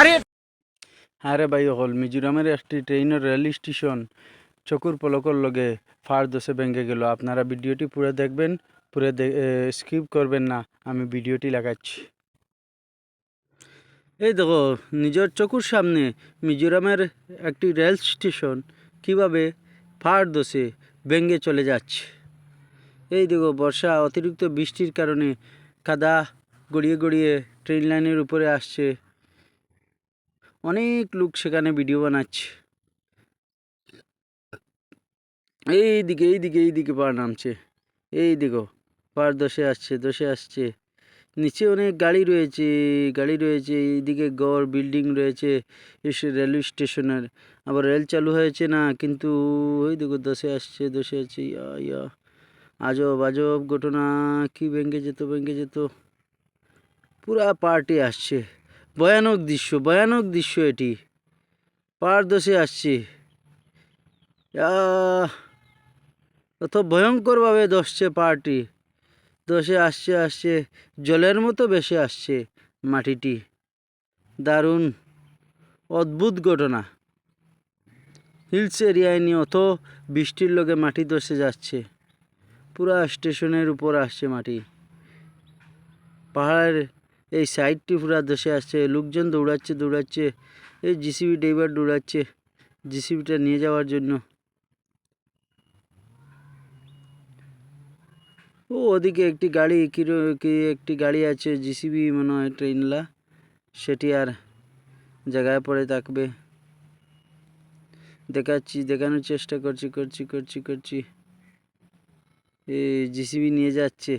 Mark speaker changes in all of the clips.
Speaker 1: আরে আরে ভাই, হল মিজোরামের একটি ট্রেনের রেল স্টেশন। চকুর পলকর লগে ফার দশে ভেঙে গেল। আপনারা ভিডিওটি পুরো দেখবেন, পুরো স্কিপ করবেন না। আমি ভিডিওটি লাগাচ্ছি। এই দেখো, নিজের চকুর সামনে মিজোরামের একটি রেল স্টেশন কীভাবে ফার দশে ভেঙে চলে যাচ্ছে। এই দেখো, বর্ষা, অতিরিক্ত বৃষ্টির কারণে কাদা গড়িয়ে গড়িয়ে ট্রেন লাইনের উপরে আসছে। অনেক লোক সেখানে ভিডিও বানাচ্ছে। এই দিকে এই দিকে এই দিকে পাড় নামছে। এই দেখো পাড় দশে আসছে দশে আসছে। নিচে অনেক গাড়ি রয়েছে গাড়ি রয়েছে, এইদিকে গড় বিল্ডিং রয়েছে, এসে রেলওয়ে স্টেশনের আবার রেল চালু হয়েছে না, কিন্তু ওই দেখো দশে আসছে দশে আসছে, ইয়া ইয়া। আজব আজব ঘটনা। কি ভেঙে যেত ভেঙে যেত। পুরা পার্টি আসছে। ভয়ানক দৃশ্য ভয়ানক দৃশ্য এটি। পার দশে আসছে অত ভয়ঙ্করভাবে দশছে পার্টি। দশে আসছে আসছে। জলের মতো বেশি আসছে মাটিটি। দারুণ, অদ্ভুত ঘটনা। হিলস এরিয়ায় নিয়ে অত বৃষ্টির লোকে মাটি দশে যাচ্ছে। পুরা স্টেশনের উপর আসছে মাটি। পাহাড়ের এই সাইডটি পুরা ধসে আসছে, লোকজন দৌড়াচ্ছে দৌড়াচ্ছে, এই জিসিবি ড্রাইভার দৌড়াচ্ছে জিসিবিটা নিয়ে যাওয়ার জন্য। ও, ওদিকে একটি গাড়ি কি কি একটি গাড়ি আছে জিসিবি মনে হয় ট্রেনলা, সেটি আর জায়গায় পড়ে থাকবে। দেখাচ্ছি, দেখানোর চেষ্টা করছি করছি করছি করছি। জিসিবি নিয়ে যাচ্ছে।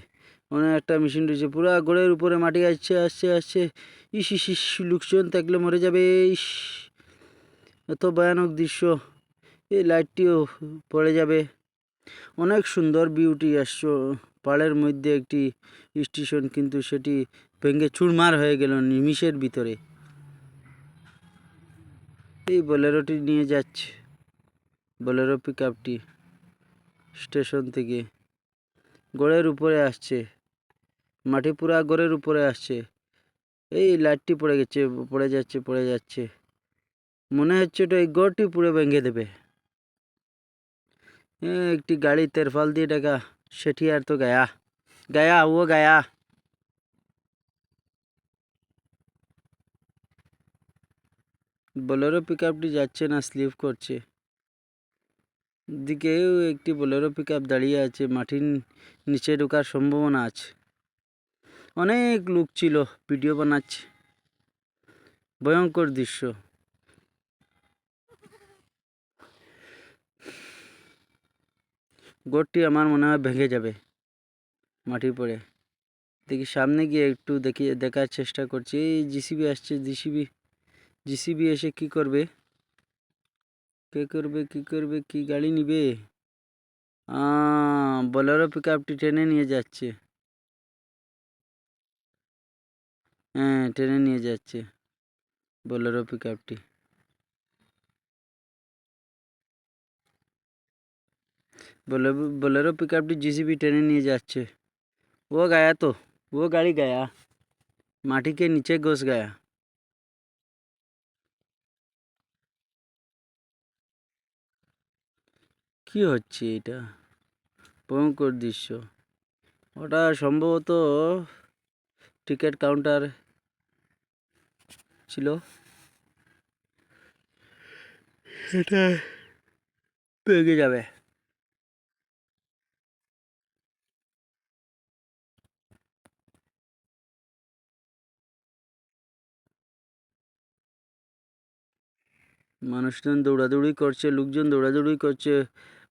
Speaker 1: অনেক একটা মেশিন রয়েছে। পুরা গোড়ের উপরে মাটি আসছে আসছে আসছে। ইস ইস ইস, লোকজন থাকলে মরে যাবে, ইস। এত ভয়ানক দৃশ্য। এই লাইটটিও পড়ে যাবে। অনেক সুন্দর বিউটি আসছো। পাড়ের মধ্যে একটি স্টেশন, কিন্তু সেটি ভেঙে চুরমার হয়ে গেল নিমিষের ভিতরে। এই বোলেরোটি নিয়ে যাচ্ছে। বোলেরো পিক আপটি স্টেশন থেকে। গড়ের উপরে আসছে। মাটি পুরা গড়ের উপরে আসছে। এই লাইটটি পড়ে গেছে, পড়ে যাচ্ছে পড়ে যাচ্ছে। মনে হচ্ছে ওটা এই গড়টি পুরো ভেঙে দেবে। একটি গাড়ি তেরফাল দিয়ে টাকা সেটি আর তো গায়া। গায়া, ও গায়া। বোলেরো পিক আপটি যাচ্ছে না, স্লিপ করছে। দিকেও একটি বোলেরো পিক আপ দাঁড়িয়ে আছে। মাটির নিচে ঢোকার সম্ভাবনা আছে। অনেক লোক ছিল ভিডিও বানাচ্ছে। ভয়ঙ্কর দৃশ্য। গোটটি আমার মনে হয় ভেঙে যাবে মাটি পড়ে। দেখি সামনে গিয়ে একটু দেখি, দেখার চেষ্টা করছি। এই জিসিবি আসছে জিসিবি জিসিবি এসে কি করবে? কে করবে কি করবে কি গাড়ি নিবে বোলেরো পিক আপটি টেনে নিয়ে যাচ্ছে হ্যাঁ টেনে নিয়ে যাচ্ছে Bolero pick আপটি Bolero pick আপটি JCB টেনে নিয়ে যাচ্ছে ও গায়া তো ও গাড়ি গায়া মাটি के नीचे घुस गया কি হচ্ছে এটা? ভয়ঙ্কর দৃশ্য। ওটা সম্ভবত টিকিট কাউন্টার ছিল। এটা পেগে যাবে। মানুষজন দৌড়াদৌড়ি করছে, লোকজন দৌড়াদৌড়ি করছে।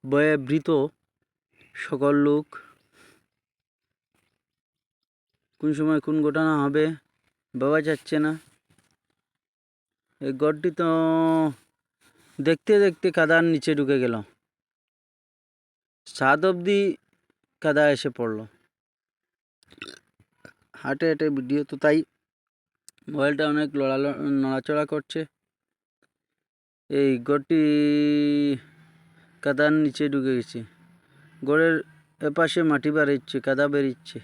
Speaker 1: ভয়ে ভীত সকল লোক। কোন সময় কোন ঘটনা হবে ভাবা যাচ্ছে না। এই গড়টি তো দেখতে দেখতে কাদার নিচে ঢুকে গেল। সাত অবধি কাদা এসে পড়ল। হাঁটে হাঁটে ভিডিও তো তাই। মোবাইলটা অনেক লড়া নড়াচড়া করছে। এই গড়টি কাদার নিচে ঢুকে গেছে। গড়ের এপাশে মাটি বাড়িচ্ছে, কাদা বেরিচ্ছে।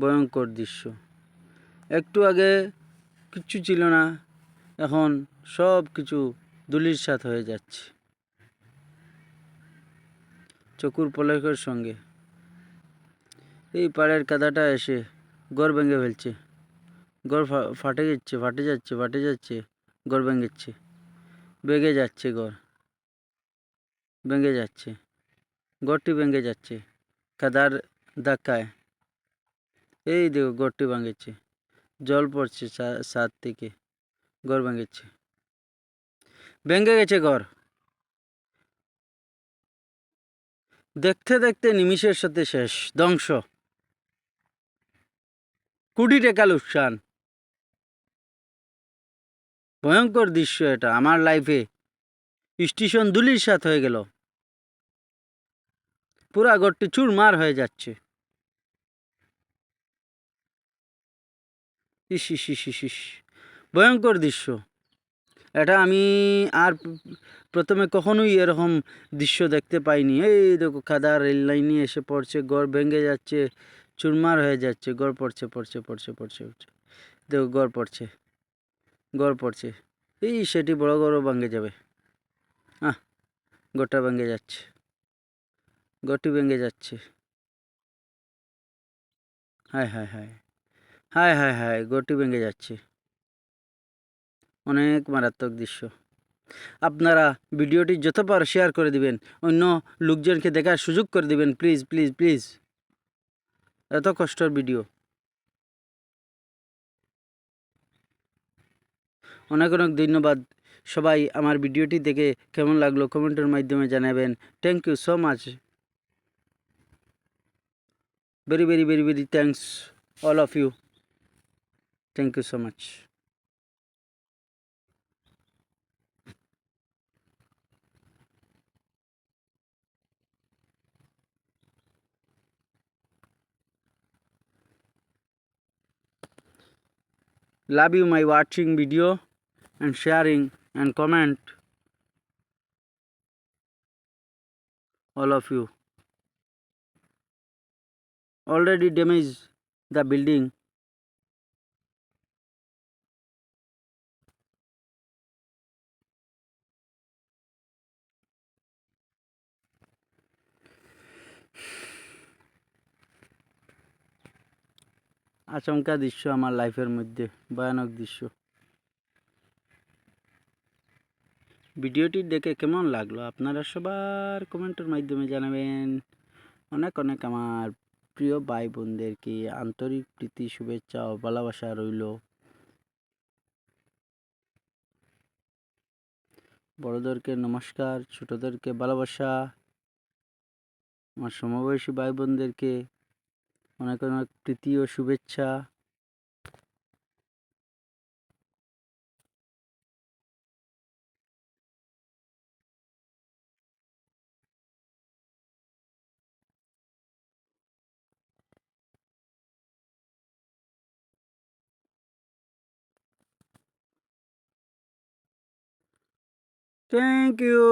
Speaker 1: ভয়ঙ্কর দৃশ্য। একটু আগে কিচ্ছু ছিল না, এখন সব কিছু দুলির সাথ হয়ে যাচ্ছে। চকুর পলকের সঙ্গে। এই পাড়ের কাদাটা এসে গড় ভেঙে ফেলছে। গড় ফাটে যাচ্ছে ফাটে যাচ্ছে ফাটে যাচ্ছে, গড় ভেঙেছে। বেগে যাচ্ছে গড়। ভেঙে যাচ্ছে। গড়টি ভেঙে যাচ্ছে। কাদার ধাক্কায়। এই দেখো গড়টি ভাঙেছে। জল পড়ছে সা- ছাদ থেকে। ঘর ভেঙেছে। ভেঙে গেছে ঘর দেখতে দেখতে নিমিষের সাথে শেষ। ধ্বংস। কোটি টাকা লোকসান। ভয়ঙ্কর দৃশ্য এটা আমার লাইফে স্টেশন দুলির সাথ হয়ে গেল। পুরা ঘরটি চুরমার হয়ে যাচ্ছে। ভয়ঙ্কর দৃশ্য। এটা আমি আর প্রথমে কখনোই এরকম দৃশ্য দেখতে পাইনি। এই দেখো কাদা রেল লাইনে এসে পড়ছে গড় ভেঙে যাচ্ছে, চুরমার হয়ে যাচ্ছে গড় পড়ছে পড়ছে পড়ছে পড়ছে পড়ছে। দেখো গড় পড়ছে। গড় পড়ছে। এই সেটি বড় গড়ও ভাঙে যাবে। আহ, গড়টা ভেঙে যাচ্ছে। গড়টি ভেঙে যাচ্ছে। হায় হায় হায়। হায় হায় হায়, গড়টি ভেঙে যাচ্ছে। অনেক মারাত্মক দৃশ্য। আপনারা ভিডিওটি যতবার শেয়ার করে দিবেন, অন্য লোকজনকে দেখার সুযোগ করে দিবেন প্লিজ প্লিজ প্লিজ এত কষ্টের ভিডিও অনেক অনেক ধন্যবাদ। সবাই আমার ভিডিওটি দেখে কেমন লাগল কমেন্টের মাধ্যমে জানাবেন। Thank you so much very very very very thanks all of you thank you so much love you, my watching video. and sharing and comment all of you already damaged the building আচমকা দৃশ্য আমার লাইফের মধ্যে ভয়ানক দৃশ্য ভিডিওটি দেখে কেমন লাগল আপনারা সবার কমেন্টের মাধ্যমে জানাবেন। অনেক অনেক আমার প্রিয় ভাই বোনদেরকে আন্তরিক প্রীতি, শুভেচ্ছা ও ভালোবাসা রইল। বড়দেরকে নমস্কার, ছোটদেরকে ভালোবাসা, আমার সমবয়সী ভাই বোনদেরকে অনেক অনেক প্রীতি ও শুভেচ্ছা। Thank you